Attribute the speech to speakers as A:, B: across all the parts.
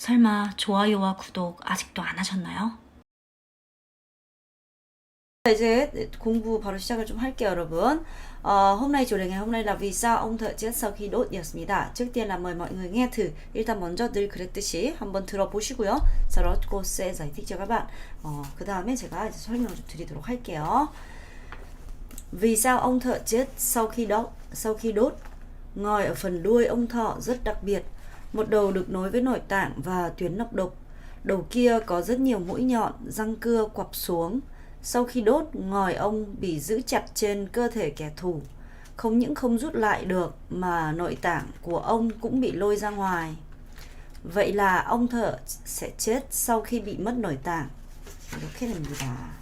A: 설마 좋아요와 구독 아직도 안 하셨나요?
B: 이제 공부 바로 시작을 좀 할게요, 여러분. Ờ, hôm nay chủ đề ngày hôm nay là vì sao ông thợ chết sau khi đốt?였습니다. trước tiên là mời mọi người nghe thử. 일단 먼저 늘 그랬듯이 한번 들어보시고요. sau đó cô sẽ giải thích cho các bạn. 어, 그 다음에 제가 이제 설명을 좀 드리도록 할게요. Vì sao ông thợ chết sau khi đốt? Sau khi đốt, ngòi ở phần đuôi ông thợ rất đặc biệt. Một đầu được nối với nội tạng và tuyến nọc độc. Đầu kia có rất nhiều mũi nhọn, răng cưa quặp xuống. Sau khi đốt, ngòi ông bị giữ chặt trên cơ thể kẻ thù. Không những không rút lại được mà nội tạng của ông cũng bị lôi ra ngoài. Vậy là ông thợ sẽ chết sau khi bị mất nội tạng. 이렇게 됩니다.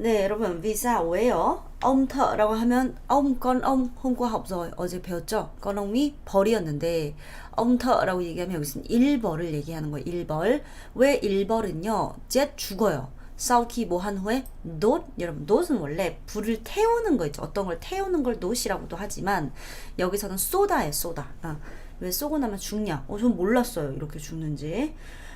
B: 네, 여러분, vì sao 왜요? ông thợ 라고 하면 qua học rồi 어제 배웠죠? con ông 이 벌이었는데 ông thợ 라고 얘기하면 여기서는 일벌을 얘기하는 거예요. 일벌. 왜 일벌은요? jet 죽어요. khi 뭐한 후에 not 여러분 not은 원래 불을 태우는 거 있죠. 어떤 걸 태우는 걸 not이라고도 하지만 여기서는 쏘다예요. 쏘다. 아, 왜 쏘고 나면 죽냐? 어, 전 몰랐어요. 이렇게 죽는지.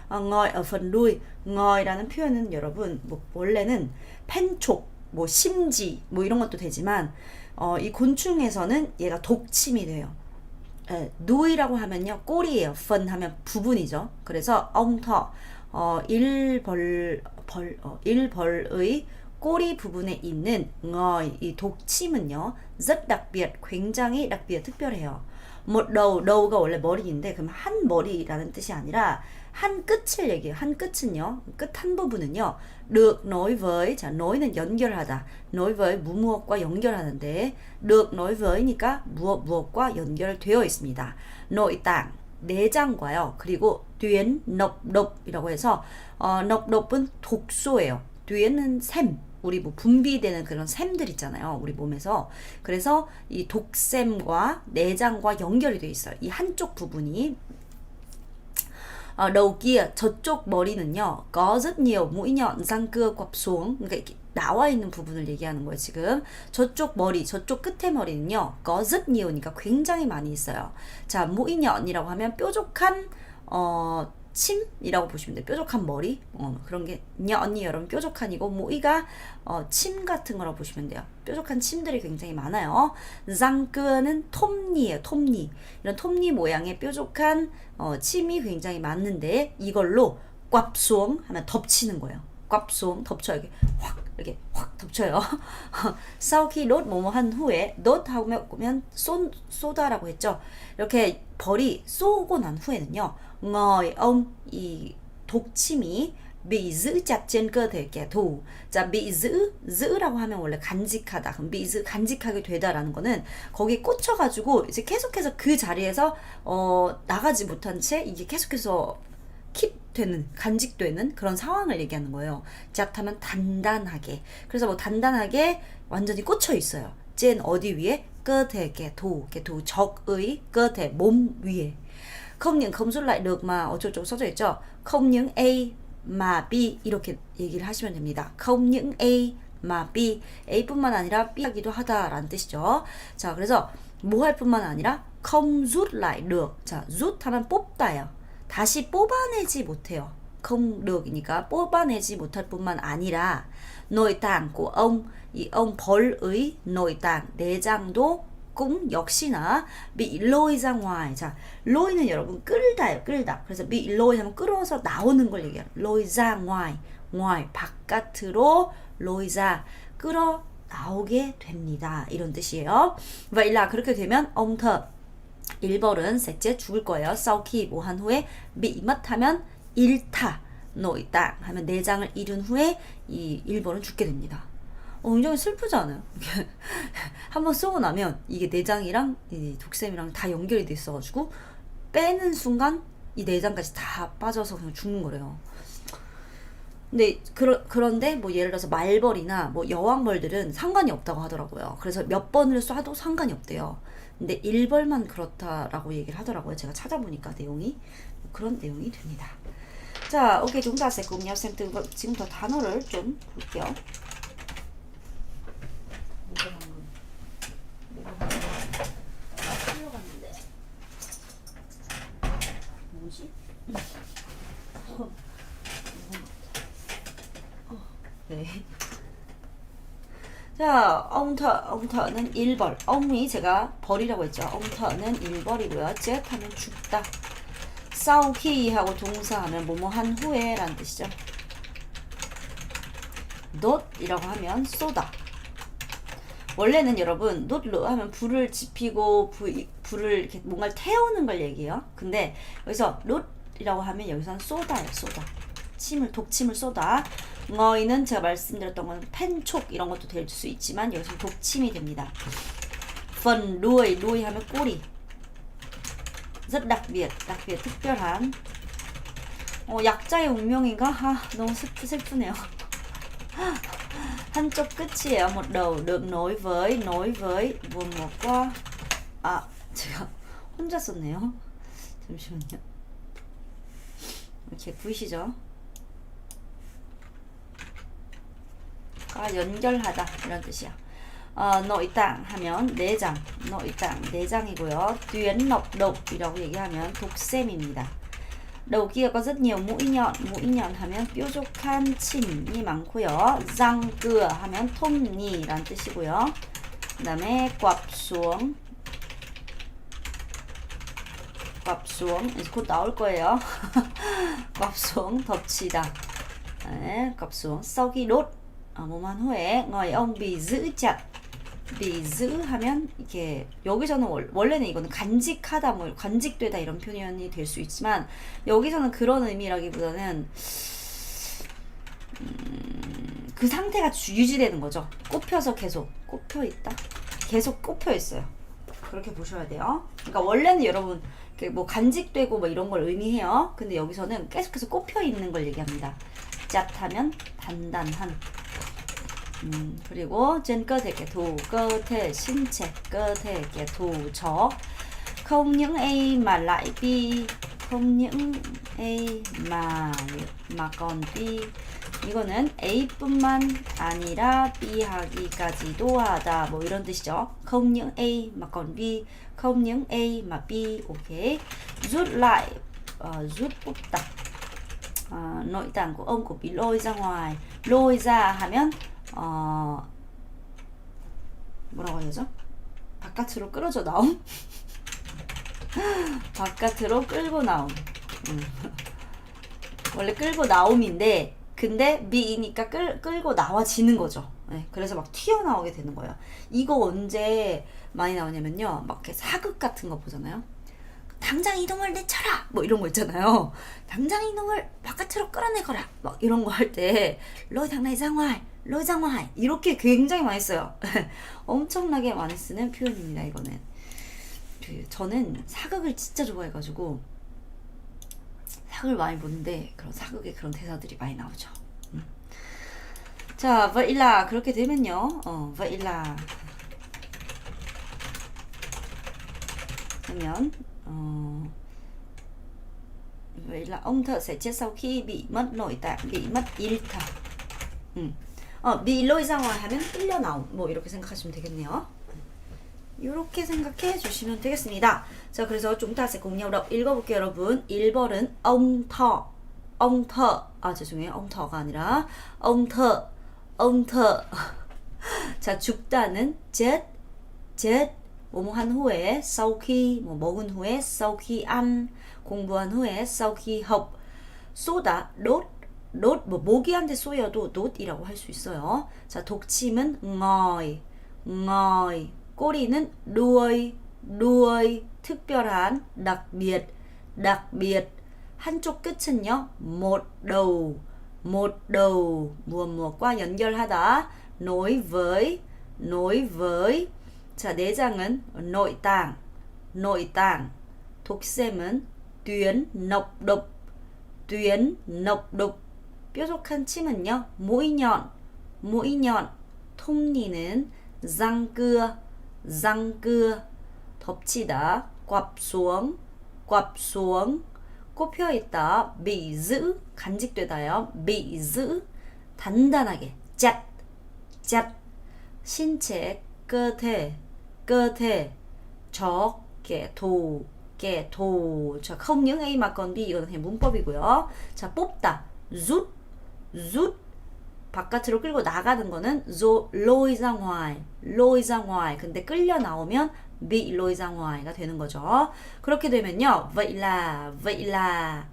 B: 어, ngồi ở phần đuôi. ngồi 라는 표현은 여러분 뭐 원래는 펜촉, 뭐 심지 뭐 이런 것도 되지만 어, 이 곤충에서는 얘가 독침이 돼요. 예, 누이라고 하면요 꼬리예요. 펀 하면 부분이죠. 그래서 엉터 어, 일벌 벌 어, 일벌의 꼬리 부분에 있는 ngòi 이 독침은요 đặc biệt 굉장히 biệt 특별해요. 뭐 đầu đầu 가 원래 머리인데 그럼 한 머리라는 뜻이 아니라 한 끝을 얘기해요. 한 끝은요. 끝 한 부분은요. được nối với 자 nối 는 연결하다. nối với 무무엇과 연결하는데 được nối vă이니까 무엇 무엇과 연결되어 있습니다. nội 내장과요. 그리고 tuyến 넉넉이라고 해서 어, 넉넉은 독소예요. 뒤에는 샘, 우리 뭐 분비되는 그런 샘들 있잖아요. 우리 몸에서. 그래서 이 독샘과 내장과 연결이 되어 있어요. 이 한쪽 부분이 어, kia 저쪽 머리는요. cưa quặp xuống. 그러니까 이렇게 나와 있는 부분을 얘기하는 거예요, 지금. 저쪽 머리, 저쪽 끝에 머리는요. có rất nhiều 니까 굉장히 많이 있어요. 자, mũi nhọn 이라고 하면 뾰족한 어 침이라고 보시면 돼요. 뾰족한 머리. 어, 그런 게 nhọn 여러분 뾰족한 이고 mũ이가 어, 침 같은 거라고 보시면 돼요. 뾰족한 침들이 굉장히 많아요. 랑끄는 톱니예요. 톱니. 이런 톱니 모양의 뾰족한 어, 침이 굉장히 많은데 이걸로 꽉송 하면 덮치는 거예요. 꽉송 덮쳐요. 이렇게 확 이렇게 확 덮쳐요. khi đốt 뭐뭐 한 후에 đốt 하면 쏜 쏘다라고 했죠. 이렇게 벌이 쏘고 난 후에는요. Ngòi ông 이 독침이 bị giữ chặt trên cơ thể kẻ thù. 자, bị giữ, giữ 라고 하면 원래 간직하다. 그럼 bị giữ, 간직하게 되다라는 거는 거기에 꽂혀가지고 이제 계속해서 그 자리에서 어, 나가지 못한 채 이게 계속해서 킵 되는, 간직되는 그런 상황을 얘기하는 거예요. 잣하면 단단하게. 그래서 뭐 단단하게 완전히 꽂혀 있어요. 젠 어디 위에? thù, kẻ thù 적의 thể 몸 위에. Không những không rút lại được mà 어쩌고 써져 있죠. không những A mà B 이렇게 얘기를 하시면 됩니다. không những A mà B A뿐만 아니라 B하기도 하다라는 뜻이죠. 자, 그래서 뭐 할 뿐만 아니라 không rút lại được. 자, rút 하면 뽑다요. 다시 뽑아내지 못해요. không được 이니까 뽑아내지 못할 뿐만 아니라 nội tạng của ông 이 ông 벌의 nội tạng 내장도 cũng 역시나 ra ngoài. 자, lôi 는 여러분 끌다요, 끌다. 그래서 lôi 하면 끌어서 나오는 걸 얘기해요. ra ngoài, ngoài 바깥으로 ra 끌어 나오게 됩니다. 이런 뜻이에요. là 그렇게 되면 thợ 일벌은 셋째 죽을 거예요. sau khi 뭐한 후에 mất 하면 잃다. nội tạng 하면 내장을 잃은 후에 이 일벌은 죽게 됩니다. 어, 굉장히 슬프지 않아요? 한번 쏘고 나면 이게 내장이랑 이 독샘이랑 다 연결이 돼 있어가지고 빼는 순간 이 내장까지 다 빠져서 그냥 죽는 거래요. 근데 그러, 그런데 뭐 예를 들어서 말벌이나 뭐 여왕벌들은 상관이 없다고 하더라고요. 그래서 몇 번을 쏴도 상관이 없대요. 근데 일벌만 그렇다라고 얘기를 하더라고요. 제가 찾아보니까 내용이 뭐 그런 내용이 됩니다. 자, 오케이 nhau xem từ vựng 지금부터 단어를 좀 볼게요. 네. 자, 엄터, 엄터는 1벌. 엉이 제가 벌이라고 했죠. 엉터는 1벌이고요. 즉 하면 죽다. 싸우키 하고 동사하면 뭐뭐 한 후에 라는 뜻이죠. 놋이라고 하면 쏟아. 원래는 여러분 놋루 하면 불을 지피고 불, 불을 이렇게 뭔가를 태우는 걸 얘기해요. 근데 여기서 놋 이라고 하면 여기서는 쏘다예요. 쏘다. 침을 독침을 쏘다. ngòi는 제가 말씀드렸던 건 펜촉 이런 것도 될 수 있지만 여기서 독침이 됩니다. phần đuôi đuôi 하면 꼬리. rất đặc biệt, 특별한. 어, 약자의 운명인가? 아, 너무 슬프, 슬프네요. 한쪽 끝이에요. một đầu được nối với nối 아 제가 혼자 썼네요. 잠시만요. 이렇게 보이시죠? 아 연결하다 이런 뜻이야. 어, nội tạng 하면 내장, nội tạng 내장이고요. tuyến nọc độc 이라고 얘기하면 독샘입니다. nhiều mũi nhọn, mũi nhọn 하면 뾰족한 침이 많고요. cưa 하면 톱니란 뜻이고요. 그다음에 곶 xuống 곶 xuống 이제 곧 나올 거예요. 곶 xuống 덮치다. 네, 곶 xuống sau khi đốt 아, 몸한 후에 ngồi ông bị giữ chặt bị giữ 하면 이렇게 여기서는 월, 원래는 이거는 간직하다 뭐 간직되다 이런 표현이 될 수 있지만 여기서는 그런 의미라기보다는 음, 그 상태가 주- 유지되는 거죠. 꼽혀서 계속 꼽혀 있다. 계속 꼽혀 있어요. 그렇게 보셔야 돼요. 그러니까 원래는 여러분 그뭐 간직되고 뭐 이런 걸 의미해요. 근데 여기서는 계속해서 꼽혀 있는 걸 얘기합니다. 짭하면 단단한. 음, 그리고 kẻ thù cơ thể 신체 chó không những A mà lại B những A mà mà B 이거는 A뿐만 아니라 B 하기까지도 하다 뭐 이런 뜻이죠. những A còn B những A mà B ok rút lại ờ, rút 뽑다 nội tạng của ông cũng bị lôi ra ngoài lôi ra 하면 어 뭐라고 해야죠? 바깥으로 끌어져 나옴? 바깥으로 끌고 나옴. 음. 원래 끌고 나옴인데 근데 미이니까 끌, 끌고 나와지는 거죠. 네, 그래서 막 튀어나오게 되는 거예요. 이거 언제 많이 나오냐면요. 막 이렇게 사극 같은 거 보잖아요. 당장 이동을 내쳐라! 뭐 이런 거 있잖아요. 당장 이동을 바깥으로 끌어내거라! 막 이런 거 할 때, ra ngoài, lôi ra ngoài. 이렇게 굉장히 많이 써요. 엄청나게 많이 쓰는 표현입니다, 이거는. 그, 저는 사극을 진짜 좋아해가지고, 사극을 많이 보는데, 그런 사극에 그런 대사들이 많이 나오죠. 음. 자, là, 그렇게 되면요. 어. 되면, Ờ, vậy là ông thợ sẽ chết sau khi bị mất nội tạng, bị mất 일타. 음. 어, bị lôi ra ngoài 하면 끌려 나옴. 뭐 이렇게 생각하시면 되겠네요. 이렇게 생각해 주시면 되겠습니다. 자, 그래서 nhau đọc 읽어볼게요, 여러분. 1번은 ông thọ, ông thợ. 아, 죄송해요. thọ가 아니라 ông thợ. 자, 죽다는 chết, chết. 뭐뭐 한 후에 sau 뭐 먹은 후에 sau ăn 공부한 후에 sau khi học 뭐 모기한테 쏘여도 not이라고 할 수 있어요. 자 독침은 ngòi ngòi 꼬리는 đuôi đuôi 특별한 đặc biệt đặc biệt 한쪽 끝은요 một đầu một đầu 무엇 무엇과 연결하다 nối với nối với 자, 내장은 nội tạng, nội tạng. 독샘은 tuyến nọc độc, tuyến nọc độc. 뾰족한 침은요, mũi nhọn, mũi nhọn. 톱니는 răng cưa, cưa. 덮치다, quặp xuống. 꼽혀 있다, giữ, 간직되다요. giữ, 단단하게, chặt. 신체, chó, kẻ thù, kẻ thù. 자, những A còn B 이거는 문법이고요. 자, 뽑다, rút, rút, 바깥으로 끌고 나가는 거는 lôi ra ngoài. 근데 끌려 나오면 bị lôi ra ngoài 가 되는 거죠. 그렇게 되면요. vậy là, là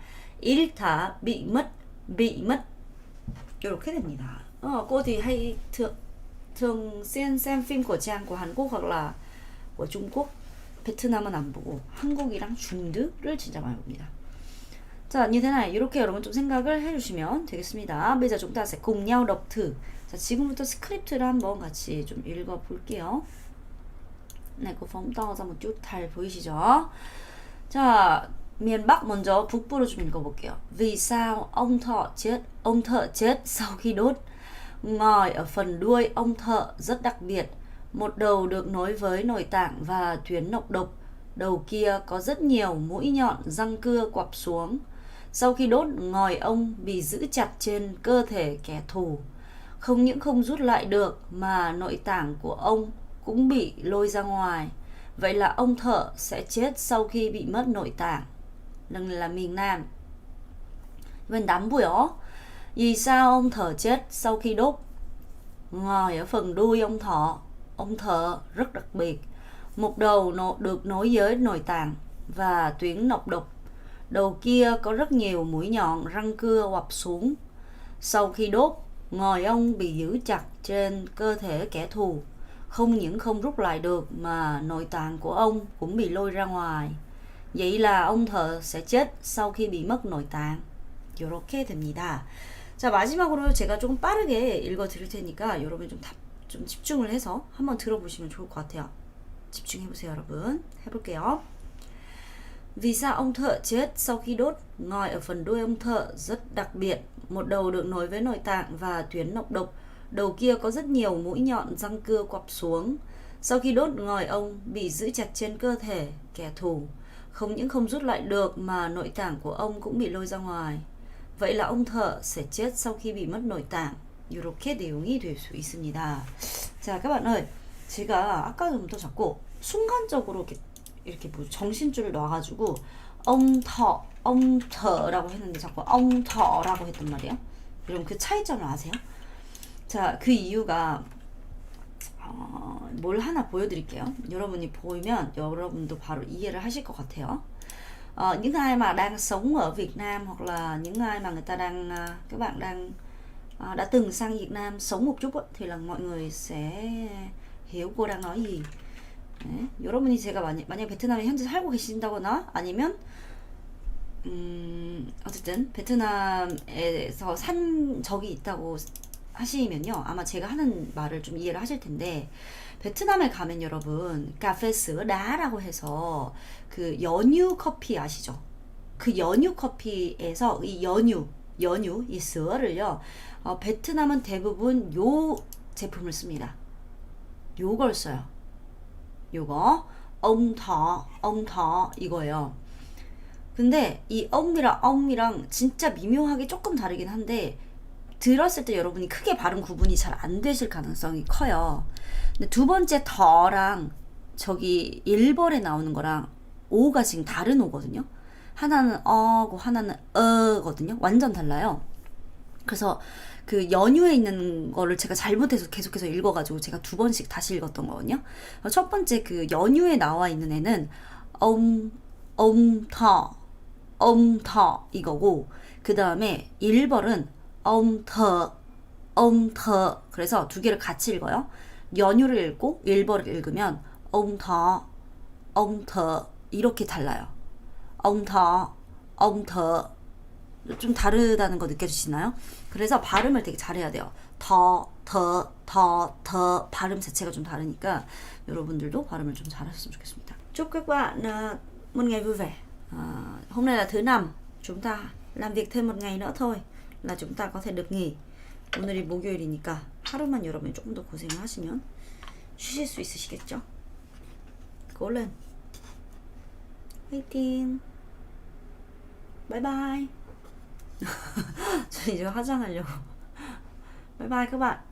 B: 잃다, bị mất, bị mất. 이렇게 됩니다. 어, cô thì hay thường thường xuyên xem phim của Trang của Hàn Quốc hoặc là của Trung Quốc. 베트남은 안 보고 한국이랑 중드를 진짜 많이 봅니다. 자, như thế này 이렇게 여러분 좀 생각을 해주시면 되겠습니다. bây giờ chúng ta sẽ cùng nhau đọc thử. 자, 지금부터 스크립트를 한번 같이 좀 읽어볼게요. 네, 그 phóng to ra một chút 잘 보이시죠? 자, miền Bắc 먼저 북부로 좀 읽어볼게요. Vì sao ông thợ chết, ông thợ chết sau khi đốt? Ngòi ở phần đuôi ông thợ rất đặc biệt. Một đầu được nối với nội tạng và tuyến nọc độc. Đầu kia có rất nhiều mũi nhọn răng cưa quặp xuống. Sau khi đốt, ngòi ông bị giữ chặt trên cơ thể kẻ thù. Không những không rút lại được mà nội tạng của ông cũng bị lôi ra ngoài. Vậy là ông thợ sẽ chết sau khi bị mất nội tạng. Lần là miền Nam. Bên đám buổi ó. Vì sao ông thợ chết sau khi đốt? Ngòi ở phần đuôi ông thọ, ông thợ rất đặc biệt. Một đầu được nối với nội tạng và tuyến nọc độc Đầu kia có rất nhiều mũi nhọn răng cưa quặp xuống. Sau khi đốt, ngòi ông bị giữ chặt trên cơ thể kẻ thù. Không những không rút lại được mà nội tạng của ông cũng bị lôi ra ngoài. Vậy là ông thợ sẽ chết sau khi bị mất nội tạng. 이렇게 됩니다. 자, 마지막으로 제가 조금 빠르게 읽어 드릴 테니까 여러분 좀, 답, 좀 집중을 해서 한번 들어보시면 좋을 것 같아요. 집중해 보세요, 여러분. 해볼게요. Vì sao ông thợ chết sau khi đốt? Ngòi ở phần đuôi ông thợ rất đặc biệt. Một đầu được nối với nội tạng và tuyến nọc độc. Đầu kia có rất nhiều mũi nhọn răng cưa quặp xuống. Sau khi đốt ngòi ông bị giữ chặt trên cơ thể kẻ thù. Không những không rút lại được mà nội tạng của ông cũng bị lôi ra ngoài. Vậy là ông thợ sẽ chết sau khi bị mất nội tạng. 이렇게 내용이 될 수 있습니다. 자, các bạn ơi, 제가 아까 전부터 자꾸 순간적으로 이렇게 이렇게 뭐 정신줄을 놔가지고 엉터, 엉터라고 했는데 자꾸 엉터라고 했단 말이에요. 여러분 그 차이점을 아세요? 자, 그 이유가 어, 뭘 하나 보여드릴게요. 여러분이 보이면 여러분도 바로 이해를 하실 것 같아요. Ờ, những ai mà đang sống ở Việt Nam hoặc là những ai mà người ta đang các bạn đang đã từng sang Việt Nam sống một chút á, thì là mọi người sẽ hiểu cô đang nói gì. 네. 여러분이 제가 만약, 만약 베트남에 현재 살고 계신다거나 아니면 음, 어쨌든 베트남에서 산 적이 있다고 하시면요. 아마 제가 하는 말을 좀 이해를 하실 텐데 베트남에 가면 여러분 카페스 다라고 해서 그 연유 커피 아시죠? 그 연유 커피에서 이 연유 연유 이 스어를요 어, 베트남은 대부분 요 제품을 씁니다. 요걸 써요. 요거 엉터 엉터 이거예요. 근데 이 엉이랑 엉이랑 진짜 미묘하게 조금 다르긴 한데 들었을 때 여러분이 크게 발음 구분이 잘 안 되실 가능성이 커요. 근데 두 번째 더랑 저기 1번에 나오는 거랑 오가 지금 다른 오거든요. 하나는 어고 하나는 어거든요. 완전 달라요. 그래서 그 연유에 있는 거를 제가 잘못해서 계속해서 읽어가지고 제가 두 번씩 다시 읽었던 거거든요. 어, 첫 번째 그 연유에 나와 있는 애는 엄, 엄터, 엄터 이거고 그 다음에 1번은 엄터, 엄터 그래서 두 개를 같이 읽어요. 연유를 읽고 1번을 읽으면 엄터, 엄터 이렇게 달라요. 엄터, 엄터 좀 다르다는 거 느껴지시나요? 그래서 발음을 되게 잘해야 돼요. 더, 더, 더, 더 발음 자체가 좀 다르니까 여러분들도 발음을 좀 잘하셨으면 좋겠습니다. Chúc các bạn là thứ năm, chúng ta làm việc thêm một ngày nữa thôi là chúng ta có thể được nghỉ. 오늘이 목요일이니까 하루만 여러분이 조금 더 고생을 하시면 쉬실 수 있으시겠죠? 얼른 화이팅! 바이바이! 저 이제 화장하려고. 바이바이 bạn.